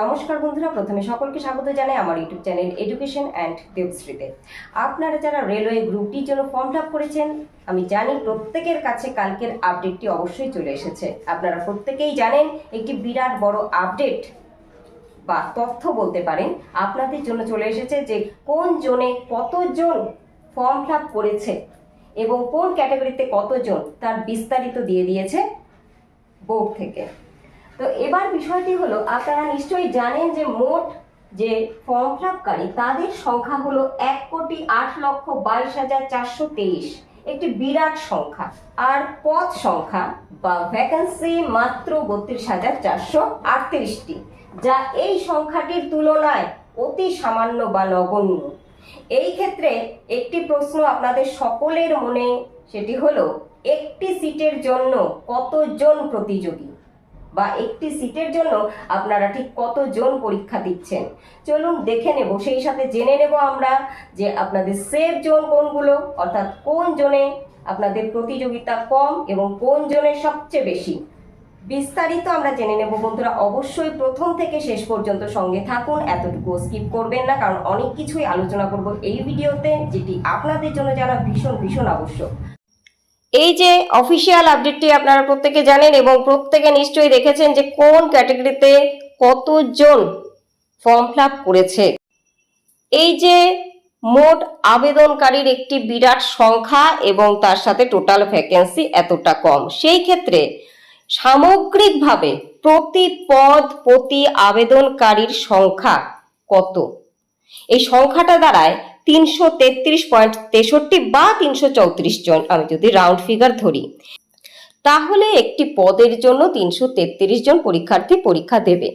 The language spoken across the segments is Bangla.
নমস্কার বন্ধুরা, প্রথমে সকলকে স্বাগত জানাই আমার ইউটিউব চ্যানেল এডুকেশন অ্যান্ড দেবশ্রীতে আপনারা যারা রেলওয়ে গ্রুপটির জন্য ফর্ম ফিল করেছেন, আমি জানি প্রত্যেকের কাছে কালকের আপডেটটি অবশ্যই চলে এসেছে। আপনারা প্রত্যেকেই জানেন, একটি বিরাট বড় আপডেট বা তথ্য বলতে পারেন, আপনাদের জন্য চলে এসেছে যে কোন জোনে কতজন ফর্ম ফিল করেছে এবং কোন ক্যাটাগরিতে কতজন তার বিস্তারিত দিয়ে দিয়েছে বোর্ড থেকে। তো এবার বিষয়টি হলো, আপনারা নিশ্চয়ই জানেন যে মোট যে ফর্ম ফিলাপকারী তাদের সংখ্যা হলো এক কোটি আট লক্ষ বাইশ হাজার চারশো তেইশ। একটি বিরাট সংখ্যা। আর পদ সংখ্যা বা ভ্যাকেন্সি মাত্র বত্রিশ হাজার চারশো আটত্রিশটি, যা এই সংখ্যাটির তুলনায় অতি সামান্য বা নগণ্য। এই ক্ষেত্রে একটি প্রশ্ন আপনাদের সকলের মনে, সেটি হলো, একটি সিটের জন্য কতজন প্রতিযোগী? বা একটি সিটের জন্য আপনারা ঠিক কতজন পরীক্ষা দিচ্ছেন? চলুন দেখে নেব, সেই সাথে জেনে নেব আমরা যে আপনাদের সেফ জোন কোনগুলো, অর্থাৎ কোন জোনে আপনাদের প্রতিযোগিতা কম এবং কোন জোনে সবচেয়ে বেশি। বিস্তারিত আমরা জেনে নেব বন্ধুরা, অবশ্যই প্রথম থেকে শেষ পর্যন্ত সঙ্গে থাকুন, এতটুকু স্কিপ করবেন না, কারণ অনেক কিছুই আলোচনা করব এই ভিডিওতে, যেটি আপনাদের জন্য জানা ভীষণ ভীষণ আবশ্যক। এই যে অফিসিয়াল আপডেটটি আপনারা প্রত্যেকে জানেন এবং প্রত্যেকে নিশ্চয়ই দেখেছেন যে কোন ক্যাটাগরিতে কতজন ফর্ম ফিল করেছে। এই যে মোট আবেদনকারীর একটি বিরাট সংখ্যা এবং তার সাথে টোটাল ভ্যাকেন্সি এতটা কম। সেই ক্ষেত্রে সামগ্রিকভাবে প্রতি পদ প্রতি আবেদনকারীর সংখ্যা কত? এই সংখ্যাটা দাঁড়ায় তিনশো তেত্রিশ পয়েন্ট তেষট্টি বা তিনশো চৌত্রিশ জন। আমি যদি রাউন্ড ফিগার ধরি, তাহলে একটি পদের জন্য তিনশো তেত্রিশ জন পরীক্ষার্থী পরীক্ষা দেবে।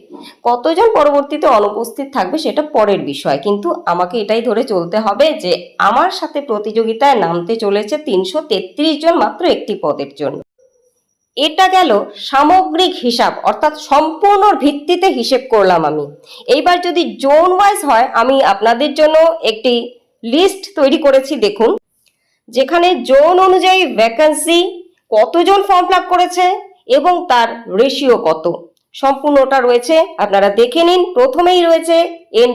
কতজন পরবর্তীতে অনুপস্থিত থাকবে সেটা পরের বিষয়। কিন্তু আমাকে এটাই ধরে চলতে হবে যে, আমার সাথে প্রতিযোগিতায় নামতে চলেছে তিনশো তেত্রিশ জন মাত্র একটি পদের জন্য। এটা গেল সামগ্রিক হিসাব, অর্থাৎ সম্পূর্ণ ভিত্তিতে হিসেব করলাম আমি। এইবার যদি জোন ওয়াইজ হয়, আমি আপনাদের জন্য একটি লিস্ট তৈরি করেছি, দেখুন। যেখানে জোন অনুযায়ী ভ্যাকেন্সি কতজন ফর্ম ফিল করেছে এবং তার রেশিও কত। সম্পূর্ণটা রয়েছে, আপনারা দেখে নিন। প্রথমেই রয়েছে এন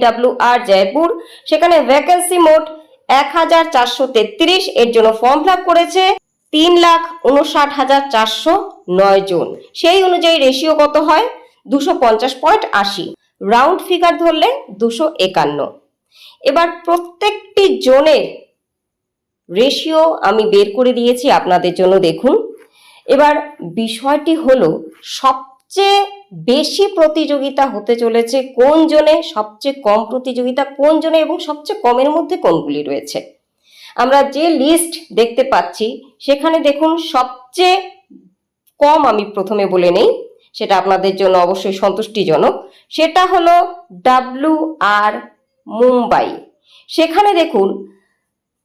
আর জয়পুর সেখানে ভ্যাকেন্সি মোট এক হাজার চারশো তেত্রিশ, এর জন্য ফর্ম ফিল করেছে। তিন লাখ উনষাট হাজার চারশো নয় জন। সেই অনুযায়ী রেশিও কত হয়? দুশো পঞ্চাশ পয়েন্ট আশি। রাউন্ড ফিগার ধরলে দুশো একান্ন। এবার প্রত্যেকটি জোনের রেশিও আমি বের করে দিয়েছি আপনাদের জন্য দেখুন। এবার বিষয়টি হলো, সবচেয়ে বেশি প্রতিযোগিতা হতে চলেছে কোন জোনে, সবচেয়ে কম প্রতিযোগিতা কোন জোনে এবং সবচেয়ে কমের মধ্যে কোনগুলি রয়েছে? আমরা যে লিস্ট দেখতে পাচ্ছি, সেখানে দেখুন সবচেয়ে কম আমি প্রথমে বলে নেই, সেটা আপনাদের জন্য অবশ্যই সন্তুষ্টিজনক। সেটা হলো ডাব্লু আর মুম্বাই। সেখানে দেখুন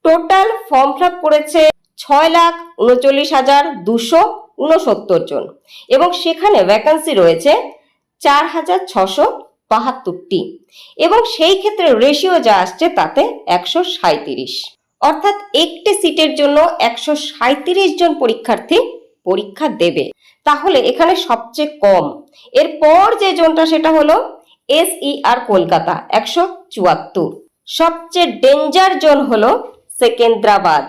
টোটাল ফর্ম ফিল করেছে ছয় লাখ উনচল্লিশ হাজার দুশো উনসত্তর জন। এবং সেখানে ভ্যাকান্সি রয়েছে চার হাজার ছশো বাহাত্তরটি। এবং সেই ক্ষেত্রে রেশিও যা আসছে তাতে একশো সাঁত্রিশ অর্থাৎ একটি সিটের জন্য একশো জন পরীক্ষার্থী পরীক্ষা দেবে। তাহলে এখানে সবচেয়ে কম। এরপর যে জোনটা সেটা হলো এস আর কলকাতা, একশো চুয়াত্তর। সবচেয়ে ডেঞ্জার জোন হলো সেকেন্দ্রাবাদ।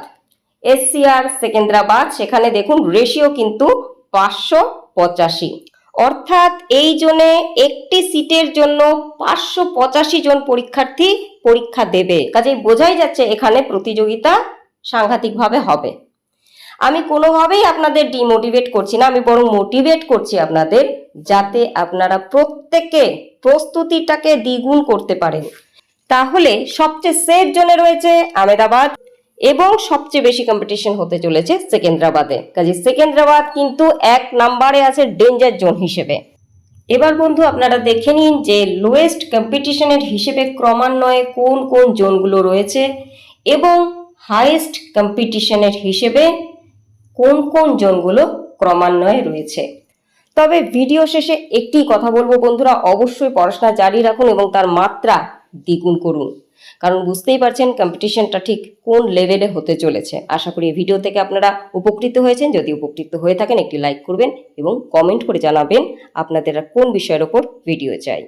এসসিআর সেকেন্দ্রাবাদ, সেখানে দেখুন রেশিও কিন্তু পাঁচশো পঁচাশি। অর্থাৎ এই জোনে একটি সিটের জন্য পাঁচশো পঁচাশি জন পরীক্ষার্থী পরীক্ষা দেবে। কাজেই বোঝাই যাচ্ছে এখানে প্রতিযোগিতা সাংঘাতিকভাবে হবে। আমি কোনোভাবেই আপনাদের ডিমোটিভেট করছি না, আমি বরং মোটিভেট করছি আপনাদের যাতে আপনারা প্রত্যেকে প্রস্তুতিটাকে দ্বিগুণ করতে পারেন। তাহলে সবচেয়ে সেফ জোনে রয়েছে আমেদাবাদ এবং সবচেয়ে বেশি কম্পিটিশন হতে চলেছে সেকেন্দ্রাবাদে। কাজে সেকেন্দ্রাবাদ কিন্তু এক নাম্বারে আছে ডেঞ্জার জোন হিসেবে। এবার বন্ধু আপনারা দেখে নিন যে লোয়েস্ট কম্পিটিশনের হিসেবে ক্রমান্বয়ে কোন কোন জোনগুলো রয়েছে এবং হাইয়েস্ট কম্পিটিশনের হিসেবে কোন কোন জোনগুলো ক্রমান্বয়ে রয়েছে। তবে ভিডিও শেষে একটি কথা বলব বন্ধুরা, অবশ্যই পড়াশোনা জারি রাখুন এবং তার মাত্রা দ্বিগুণ করুন। কারণ বুঝতেই পারছেন কম্পিটিশনটা ঠিক কোন লেভেলে হতে চলেছে। আশা করি এই ভিডিও থেকে আপনারা উপকৃত হয়েছেন। যদি উপকৃত হয়ে থাকেন একটি লাইক করবেন এবং কমেন্ট করে জানাবেন আপনাদের কোন বিষয়ের ওপর ভিডিও চাই।